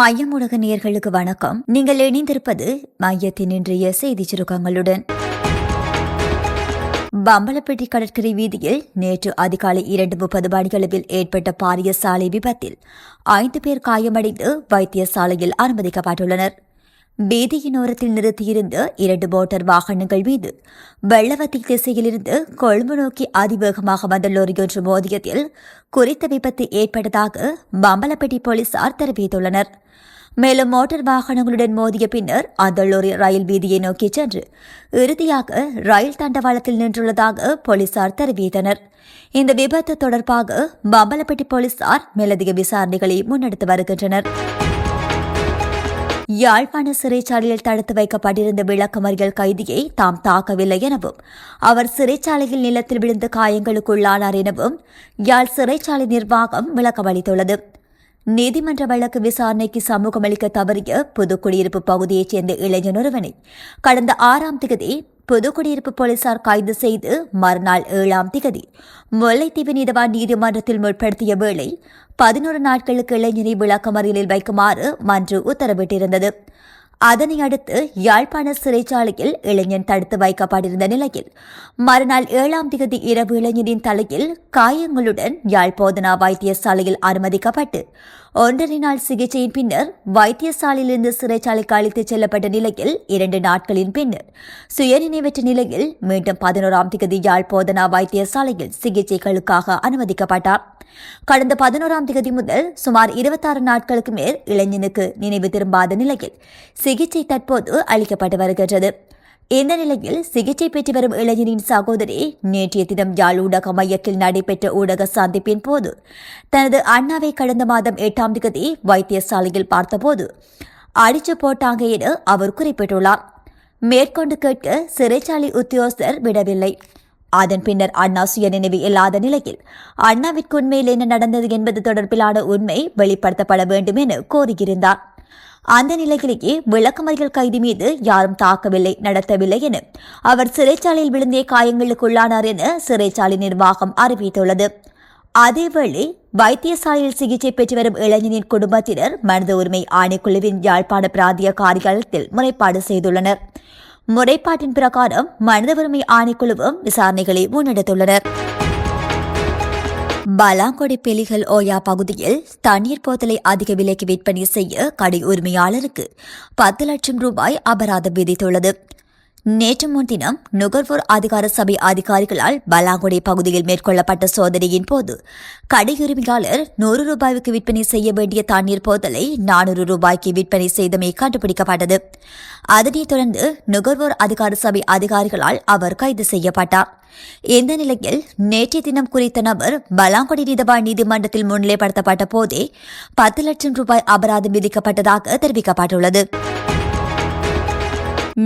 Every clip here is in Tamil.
மையம் உலக நேர்களுக்கு வணக்கம். நீங்கள் இணைந்திருப்பது மையத்தின் இன்றைய செய்தி சுருக்கங்களுடன். பம்பலப்பட்டி கடற்கரை வீதியில் நேற்று அதிகாலை இரண்டு முப்பது மணியளவில் ஏற்பட்ட பாரிய சாலை விபத்தில் ஐந்து பேர் காயமடைந்து வைத்தியசாலையில் அனுமதிக்கப்பட்டுள்ளனர். வீதியினோரத்தில் நிறுத்தியிருந்த இரண்டு மோட்டார் வாகனங்கள் மீது வெள்ளவத்தி திசையிலிருந்து கொழும்பு நோக்கி அதிவேகமாக வந்த லோரி மோதியதில் குறித்த விபத்து ஏற்பட்டதாக பம்பலப்பட்டி போலீசார் தெரிவித்துள்ளனர். மேலும் மோட்டார் வாகனங்களுடன் மோதிய பின்னர் அந்த லோரி ரயில் வீதியை நோக்கி சென்று இறுதியாக ரயில் தண்டவாளத்தில் நின்றுள்ளதாக போலீசார் தெரிவித்தனர். இந்த விபத்து தொடர்பாக பம்பலப்பட்டி போலீசார் மேலதிக விசாரணைகளை முன்னெடுத்து வருகின்றனர். யாழ்ப்பாண சிறைச்சாலையில் தடுத்து வைக்கப்பட்டிருந்த விளக்கமறியல் கைதியை தாம் தாக்கவில்லை எனவும் அவர் சிறைச்சாலையில் நிலத்தில் விழுந்த காயங்களுக்குள்ளானார் எனவும் யாழ் சிறைச்சாலை நிர்வாகம் விளக்கமளித்துள்ளது. நீதிமன்ற வழக்கு விசாரணைக்கு சமூகமளிக்க தவறிய புதுக்குடியிருப்பு பகுதியைச் சேர்ந்த இளைஞன் ஒருவனை கடந்த ஆறாம் திகதி புதுக்குடியிருப்பு போலீசார் கைது செய்து மறுநாள் ஏழாம் திகதி முல்லைத்தீவு நீதவான் நீதிமன்றத்தில் முற்படுத்திய வேளை பதினோரு நாட்களுக்கு இளைஞரை விளக்கமறியலில் வைக்குமாறு மன்று உத்தரவிட்டிருந்தது. அதனை அடுத்து யாழ்ப்பாண சிறைச்சாலையில் இளைஞன் தடுத்து வைக்கப்பட்டிருந்த நிலையில் மறுநாள் ஏழாம் தேதி இரவு இளைஞனின் தலையில் காயங்களுடன் யாழ் போதனா வைத்தியசாலையில் அனுமதிக்கப்பட்டு ஒன்றரை நாள் சிகிச்சையின் பின்னர் வைத்தியசாலையிலிருந்து சிறைச்சாலைக்கு அழைத்துச் செல்லப்பட்ட நிலையில் இரண்டு நாட்களின் பின்னர் சுயநினைவற்ற நிலையில் மீண்டும் பதினோராம் தேதி யாழ் போதனா வைத்தியசாலையில் சிகிச்சைகளுக்காக அனுமதிக்கப்பட்டார். கடந்த பதினோராம் தேதி முதல் சுமார் இருபத்தாறு நாட்களுக்கு மேல் இளைஞனுக்கு நினைவு திரும்பாத நிலையில் சிகிச்சை தற்போது அளிக்கப்பட்டு வருகின்றது. இந்த நிலையில் சிகிச்சை பெற்று வரும் இளைஞனின் சகோதரி நேற்றைய தினம் யாழ் ஊடக மையத்தில் நடைபெற்ற ஊடக சந்திப்பின் போது தனது அண்ணாவை கடந்த மாதம் எட்டாம் தேதி வைத்தியசாலையில் பார்த்தபோது அடிச்சு போட்டாங்க என அவர் குறிப்பிட்டுள்ளார். மேற்கொண்டு கேட்க சிறைச்சாலை உத்தியோகஸ்தர் விடவில்லை. அதன் பின்னர் அண்ணா சுயநினைவு இல்லாத நிலையில் அண்ணாவிற்கு உண்மையில் என்ன நடந்தது என்பது தொடர்பிலான உண்மை வெளிப்படுத்தப்பட வேண்டும் என கோரியிருந்தார். அந்த நிலையிலேயே விளக்கமறியல் கைதி மீது யாரும் தாக்கவில்லை நடத்தவில்லை என அவர் சிறைச்சாலையில் விழுந்தே காயங்களுக்குள்ளானார் என சிறைச்சாலை நிர்வாகம் அறிவித்துள்ளது. அதேவேளை வைத்தியசாலையில் சிகிச்சை பெற்று வரும் இளைஞனின் குடும்பத்தினர் மனித உரிமை ஆணைக்குழுவின் யாழ்ப்பாண பிராந்திய காரியாலயத்தில் முறைப்பாடு செய்துள்ளனர். முறைப்பாட்டின் பிரகாரம் மனித உரிமை ஆணைக்குழுவும் விசாரணைகளை முன்னெடுத்துள்ளனர். பலாங்கொடி பெலிகள் ஓயா பகுதியில் தண்ணீர் போத்தலை அதிக விலைக்கு விற்பனை செய்ய கடை உரிமையாளருக்கு பத்து லட்சம் ரூபாய் அபராதம் விதித்துள்ளது. நேற்று முன்தினம் நுகர்வோர் அதிகார சபை அதிகாரிகளால் பலாங்குடி பகுதியில் மேற்கொள்ளப்பட்ட சோதனையின் போது கடையுரிமையாளர் நூறு ரூபாய்க்கு விற்பனை செய்ய வேண்டிய தண்ணீர் போதலை நானூறு ரூபாய்க்கு விற்பனை செய்தமை கண்டுபிடிக்கப்பட்டது. அதனைத் தொடர்ந்து நுகர்வோர் அதிகார சபை அதிகாரிகளால் அவர் கைது செய்யப்பட்டார். இந்த நிலையில் நேற்றைய தினம் குறித்த நபர் பலாங்குடி நீதவான் நீதிமன்றத்தில் முன்னிலைப்படுத்தப்பட்ட போதே பத்து லட்சம் ரூபாய் அபராதம் விதிக்கப்பட்டதாக தெரிவிக்கப்பட்டுள்ளது.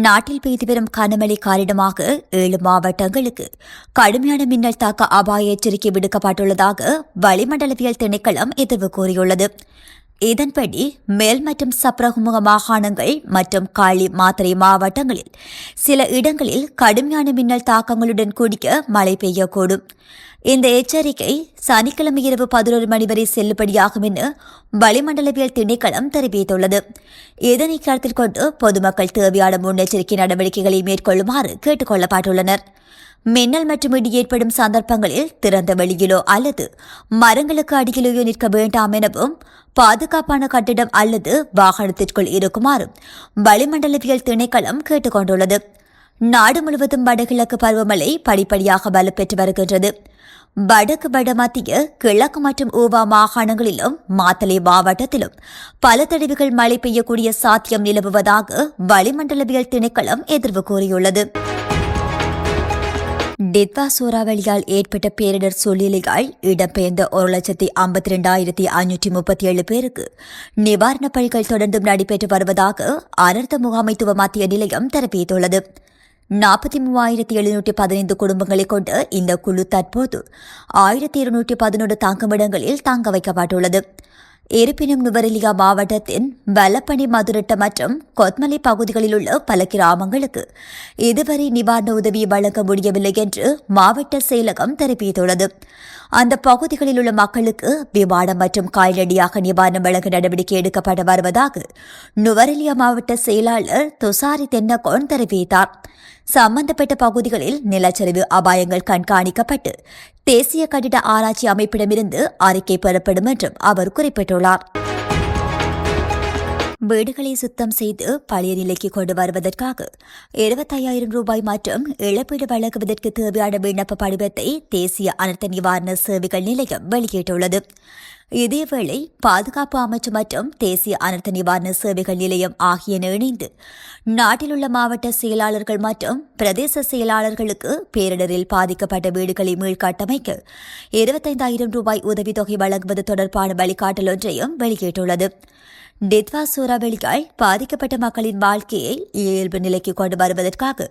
நாட்டில் பெய்து வரும் கனமழை காரணமாக ஏழு மாவட்டங்களுக்கு கடுமையான மின்னல் தாக்க அபாய எச்சரிக்கை விடுக்கப்பட்டுள்ளதாக வளிமண்டலவியல் திணைக்களம் எதிர்வு கூறியுள்ளது. இதன்படி மேல் மற்றும் சப்ரகுமுக மாகாணங்கள் மற்றும் காளி மாத்திரை மாவட்டங்களில் சில இடங்களில் கடுமையான மின்னல் தாக்கங்களுடன் கூடிய மழை பெய்யக்கூடும். இந்த எச்சரிக்கை சனிக்கிழமை இரவு பதினோரு மணி வரை செல்லுபடியாகும் என வளிமண்டலவியல் திணைக்களம் தெரிவித்துள்ளது. இதனை கருத்தில் கொண்டு பொதுமக்கள் தேவையான முன்னெச்சரிக்கை நடவடிக்கைகளை மேற்கொள்ளுமாறு கேட்டுக் கொள்ளப்பட்டுள்ளனர். மின்னல் மற்றும் இடி ஏற்படும் சந்தர்ப்பங்களில் திறந்த வெளியிலோ அல்லது மரங்களுக்கு அடியிலேயோ நிற்க வேண்டாம் எனவும் பாதுகாப்பான கட்டிடம் அல்லது வாகனத்திற்குள் இருக்குமாறும் வளிமண்டலவியல் திணைக்களம் கேட்டுக் கொண்டுள்ளது. நாடு முழுவதும் வடகிழக்கு பருவமழை படிப்படியாக வலுப்பெற்று வருகின்றது. வடக்கு வடமத்திய கிழக்கு மற்றும் ஊவா மாகாணங்களிலும் மாத்தலை மாவட்டத்திலும் பல தடவைகள் மழை பெய்யக்கூடிய சாத்தியம் நிலவுவதாக வளிமண்டலவியல் திணைக்களம் எதிர்வு கூறியுள்ளது. டித்வா சூறாவளியால் ஏற்பட்ட பேரிடர் சூழ்நிலையால் இடம்பெயர்ந்த ஒரு லட்சத்தி ஐம்பத்தி ரெண்டாயிரத்தி ஐநூற்றி முப்பத்தி ஏழு பேருக்கு நிவாரணப் பணிகள் தொடர்ந்தும் நடைபெற்று வருவதாக அனர்த்த முகாமைத்துவ மத்திய நிலையம் தெரிவித்துள்ளது. நாற்பத்தி மூவாயிரத்தி எழுநூற்றி பதினைந்து குடும்பங்களை கொண்ட இந்த குழு தற்போது ஆயிரத்தி இருநூற்றி பதினொன்று தங்குமிடங்களில் தங்க வைக்கப்பட்டுள்ளது. இருப்பினும் நுவரெலியா மாவட்டத்தின் வல்லப்பணி மதுரட்ட மற்றும் கொத்மலை பகுதிகளில் உள்ள பல கிராமங்களுக்கு இதுவரை நிவாரண உதவி வழங்க முடியவில்லை என்று மாவட்ட செயலகம் தெரிவித்துள்ளது. அந்த பகுதிகளில் உள்ள மக்களுக்கு விமானம் மற்றும் கால்நடையாக நிவாரணம் வழங்க நடவடிக்கை எடுக்கப்பட்டு வருவதாக நுவரெலியா மாவட்ட செயலாளர் துசாரி தென்னகோன் தெரிவித்தார். சம்பந்தப்பட்ட பகுதிகளில் நிலச்சரிவு அபாயங்கள் கண்காணிக்கப்பட்டு தேசிய கட்டிட ஆராய்ச்சி அமைப்பிடமிருந்து அறிக்கை பெறப்படும் என்றும் அவர் குறிப்பிட்டுள்ளார். வீடுகளை சுத்தம் செய்து பழைய நிலைக்கு கொண்டு வருவதற்காக இருபத்தையாயிரம் ரூபாய் மற்றும் இழப்பீடு வழங்குவதற்கு தேவையான விண்ணப்ப படிவத்தை தேசிய அனர்த்த நிவாரண சேவைகள் நிலையம் வெளியிட்டுள்ளது. இதேவேளை பாதுகாப்பு அமைச்சு மற்றும் தேசிய அனர்த்த நிவாரண சேவைகள் நிலையம் ஆகியன இணைந்து நாட்டிலுள்ள மாவட்ட செயலாளர்கள் மற்றும் பிரதேச செயலாளர்களுக்கு பேரிடரில் பாதிக்கப்பட்ட வீடுகளை மீள்கட்டமைக்க இருபத்தைந்தாயிரம் ரூபாய் உதவித்தொகை வழங்குவது தொடர்பான வழிகாட்டல் ஒன்றையும் வெளியிட்டுள்ளது. டித்வா சூறாவளியால் பாதிக்கப்பட்ட மக்களின் வாழ்க்கையை இயல்பு நிலைக்கு கொண்டு வருவதற்காக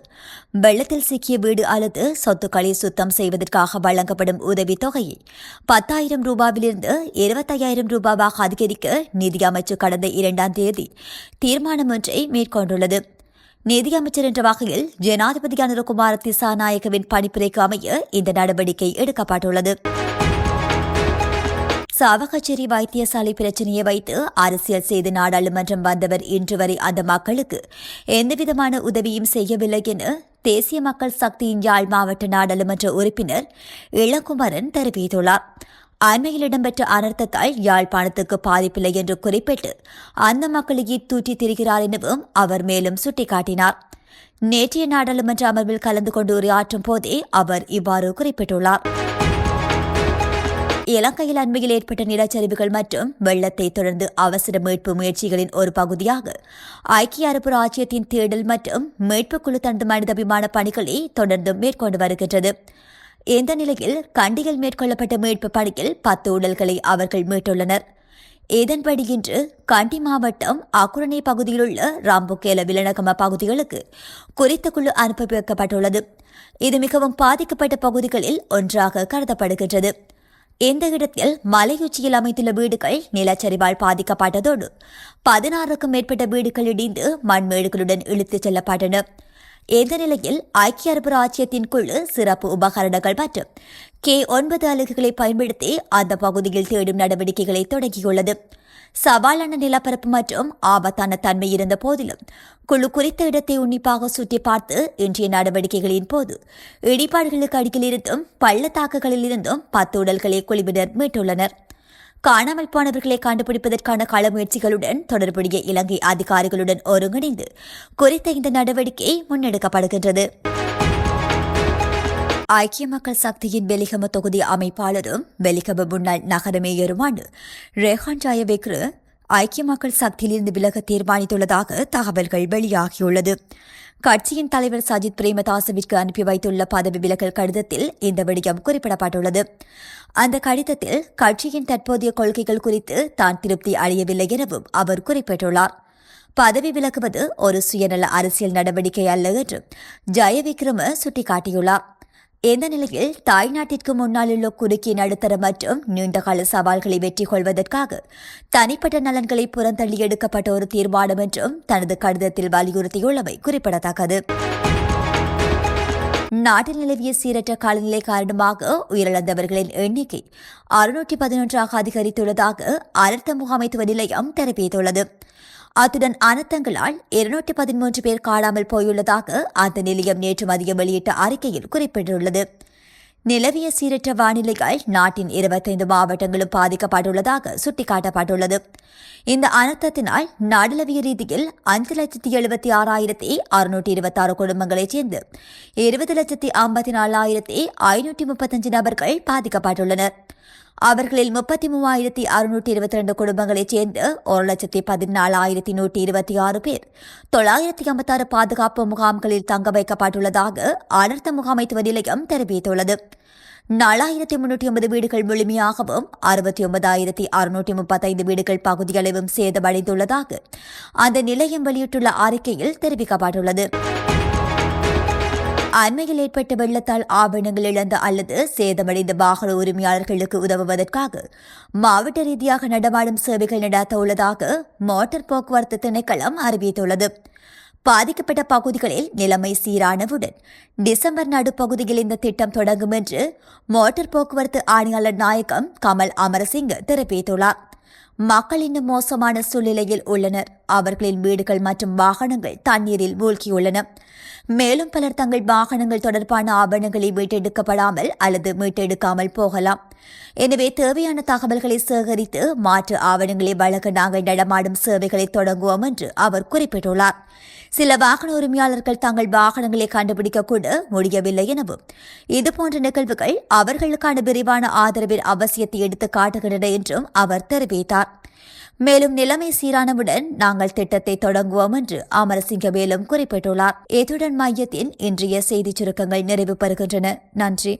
வெள்ளத்தில் சிக்கிய வீடு அல்லது சொத்துக்களை சுத்தம் செய்வதற்காக வழங்கப்படும் உதவித் தொகையை பத்தாயிரம் ரூபாவிலிருந்து இருபத்தையாயிரம் ரூபாவாக அதிகரிக்க நிதி கடந்த இரண்டாம் தேதி தீர்மானம் ஒன்றை மேற்கொண்டுள்ளது. நிதியமைச்சர் என்ற வகையில் ஜனாதிபதி அனுரகுமார திசாநாயகவின் பணிப்புரைக்கு அமைய இந்த நடவடிக்கை எடுக்கப்பட்டுள்ளது. சாவகச்சேரி வைத்தியசாலை பிரச்சனையை வைத்து அரசியல் செய்து நாடாளுமன்றம் வந்தவர் இன்று வரை அந்த மக்களுக்கு எந்தவிதமான உதவியும் செய்யவில்லை என தேசிய மக்கள் சக்தியின் யாழ் மாவட்ட நாடாளுமன்ற உறுப்பினர் இளங்குமரன் தெரிவித்துள்ளார். அண்மையில் இடம்பெற்ற அனர்த்தத்தால் யாழ்ப்பாணத்துக்கு பாதிப்பில்லை என்று குறிப்பிட்டு அந்த மக்களையே தூற்றித் திரிகிறார் எனவும் அவர் மேலும் சுட்டிக்காட்டினார். நேற்றைய நாடாளுமன்ற அமர்வில் கலந்து கொண்டு உரையாற்றும் போதே அவர் இவ்வாறு குறிப்பிட்டுள்ளார். இலங்கையில் அண்மையில் ஏற்பட்ட நிலச்சரிவுகள் மற்றும் வெள்ளத்தை தொடர்ந்து அவசர மீட்பு முயற்சிகளின் ஒரு பகுதியாக ஐக்கிய அரபு ராஜ்யத்தின் தேடல் மற்றும் மீட்புக் குழு தனது மனிதாபிமான பணிகளை தொடர்ந்து மேற்கொண்டு வருகின்றது. இந்த நிலையில் கண்டியில் மேற்கொள்ளப்பட்ட மீட்பு பணியில் பத்து உடல்களை அவர்கள் மீட்டுள்ளனர். இதன்படி இன்று கண்டி மாவட்டம் அக்குரணை பகுதியில் உள்ள ராம்புக்கேல விலனகம பகுதிகளுக்கு குறித்த குழு அனுப்பி வைக்கப்பட்டுள்ளது. இது மிகவும் பாதிக்கப்பட்ட பகுதிகளில் ஒன்றாக கருதப்படுகின்றது. இந்த இடத்தில் மலையுச்சியில் அமைந்துள்ள வீடுகள் நிலச்சரிவால் பாதிக்கப்பட்டதோடு பதினாறுக்கும் மேற்பட்ட வீடுகள் இடிந்து மண்மேடுகளுடன் இழுத்துச் செல்லப்பட்டன. இந்த நிலையில் ஐக்கிய அரபு ராஜ்யத்தின் குழு சிறப்பு உபகரணங்கள் மற்றும் கே ஒன்பது அலகுகளை பயன்படுத்தி அந்த பகுதியில் தேடும் நடவடிக்கைகளை தொடங்கியுள்ளது. சவாலான நிலப்பரப்பு மற்றும் ஆபத்தான தன்மை இருந்த போதிலும் குழு குறித்த இடத்தை உன்னிப்பாக சுற்றி பார்த்து இன்றைய நடவடிக்கைகளின் போது இடிபாடுகளுக்கு அடியிலிருந்தும் பள்ளத்தாக்குகளிலிருந்தும் பள்ளத்தாக்குகளில் இருந்தும் பத்து உடல்களை குழுவினர் மீட்டுள்ளனர். காணாமல் போனவர்களை கண்டுபிடிப்பதற்கான கள முயற்சிகளுடன் தொடர்புடைய இலங்கை அதிகாரிகளுடன் ஒருங்கிணைந்து குறித்த இந்த நடவடிக்கை முன்னெடுக்கப்படுகின்றது. ஐக்கிய மக்கள் சக்தியின் வெலிகம தொகுதி அமைப்பாளரும் வெலிகம முன்னாள் நகர மேயருமான ரேஹான் ஜாயவேக்ரு ஐக்கிய மக்கள் சக்தியிலிருந்து விலக தீர்மானித்துள்ளதாக தகவல்கள் வெளியாகியுள்ளது. கட்சியின் தலைவர் சஜித் பிரேமதாசவிற்கு அனுப்பி வைத்துள்ள பதவி விலகல் கடிதத்தில் இந்த விடயம் குறிப்பிடப்பட்டுள்ளது. அந்த கடிதத்தில் கட்சியின் தற்போதைய கொள்கைகள் குறித்து தான் திருப்தி அடையவில்லை எனவும் அவர் குறிப்பிட்டுள்ளார். பதவி விலகுவது ஒரு சுயநல அரசியல் நடவடிக்கை அல்ல என்று ஜெயவிக்ரம சுட்டிக்காட்டியுள்ளார். இந்த நிலையில் தாய்நாட்டிற்கு முன்னால் உள்ள குறுக்கிய நடுத்தர மற்றும் நீண்டகால சவால்களை வெற்றி கொள்வதற்காக தனிப்பட்ட நலன்களை புறந்தள்ளி எடுக்கப்பட்ட ஒரு தீர்மானம் என்றும் தனது கடிதத்தில் வலியுறுத்தியுள்ளமை குறிப்பிடத்தக்கது. நாட்டில் நிலவிய சீரற்ற காலநிலை காரணமாக உயிரிழந்தவர்களின் எண்ணிக்கை அறுநூற்றி பதினொன்றாக அதிகரித்துள்ளதாக அனர்த்த முகாமைத்துவ நிலையம் தெரிவித்துள்ளது. அத்துடன் அனர்த்தங்களால் இருநூற்றி பதிமூன்று பேர் காணாமல் போயுள்ளதாக அந்த நிலையம் நேற்று மதியம் வெளியிட்ட அறிக்கையில் குறிப்பிட்டுள்ளது. நிலவிய சீரற்ற வானிலையால் நாட்டின் இருபத்தைந்து மாவட்டங்களும் பாதிக்கப்பட்டுள்ளதாக சுட்டிக்காட்டப்பட்டுள்ளது. இந்த அனர்த்தத்தினால் நாடளவிய ரீதியில் அஞ்சு லட்சத்தி எழுபத்தி ஆறாயிரத்தி அறுநூற்றி இருபத்தி ஆறு குடும்பங்களைச் சேர்ந்து இருபது லட்சத்தி ஐம்பத்தி நாலாயிரத்தி ஐநூற்றி முப்பத்தஞ்சு நபர்கள் பாதிக்கப்பட்டுள்ளனர். அவர்களில் முப்பத்தி மூவாயிரத்தி அறுநூற்றி இருபத்தி ரெண்டு குடும்பங்களைச் சேர்ந்து ஒரு லட்சத்தி பதினாலாயிரத்தி நூற்றி இருபத்தி ஆறு பேர் தொள்ளாயிரத்தி ஐம்பத்தாறு பாதுகாப்பு முகாம்களில் தங்க வைக்கப்பட்டுள்ளதாக அனர்த்த முகாமைத்துவ நிலையம் தெரிவித்துள்ளது. நாலாயிரத்தி முன்னூற்றி ஒன்பது வீடுகள் முழுமையாகவும் அறுபத்தி ஒன்பதாயிரத்தி அறுநூற்றி முப்பத்தைந்து வீடுகள் பகுதியளவும் சேதமடைந்துள்ளதாக அந்த நிலையம் வெளியிட்டுள்ள அறிக்கையில் தெரிவிக்கப்பட்டுள்ளது. அண்மையில் ஏற்பட்ட வெள்ளத்தால் ஆவணங்கள் இழந்த அல்லது சேதமடைந்த வாகன உரிமையாளர்களுக்கு உதவுவதற்காக மாவட்ட ரீதியாக நடமாடும் சேவைகள் நடாத்த உள்ளதாக மோட்டார் போக்குவரத்து திணைக்களம் அறிவித்துள்ளது. பாதிக்கப்பட்ட பகுதிகளில் நிலைமை சீரானவுடன் டிசம்பர் நடுப்பகுதியில் இந்த திட்டம் தொடங்கும் என்று மோட்டார் போக்குவரத்து ஆணையாளர் நாயகம் கமல் அமரசிங் தெரிவித்துள்ளார். மக்கள் இன்னும் மோசமான சூழ்நிலையில் உள்ளனர். அவர்களின் வீடுகள் மற்றும் வாகனங்கள் தண்ணீரில் மூழ்கியுள்ளன. மேலும் பலர் தங்கள் வாகனங்கள் தொடர்பான ஆவணங்களை மீட்டெடுக்கப்படாமல் அல்லது மீட்டெடுக்காமல் போகலாம். எனவே தேவையான தகவல்களை சேகரித்து மாற்று ஆவணங்களை வழங்க நாங்கள் நடமாடும் சேவைகளை தொடங்குவோம் என்று அவர் குறிப்பிட்டுள்ளார். சில வாகன உரிமையாளர்கள் தங்கள் வாகனங்களை கண்டுபிடிக்க கூட முடியவில்லை எனவும். இதுபோன்ற நிகழ்வுகள் அவர்களுக்கான விரிவான ஆதரவின் அவசியத்தை எடுத்து காட்டுகின்றன என்றும் அவர் தெரிவித்தார். மேலும் நிலைமை சீரானவுடன் நாங்கள் திட்டத்தை தொடங்குவோம் என்று அமரசிங்க மேலும் குறிப்பிட்டுள்ளார். இத்துடன் மையத்தின் இன்றைய செய்திச் சுருக்கங்கள் நிறைவு பெறுகின்றன நன்றி.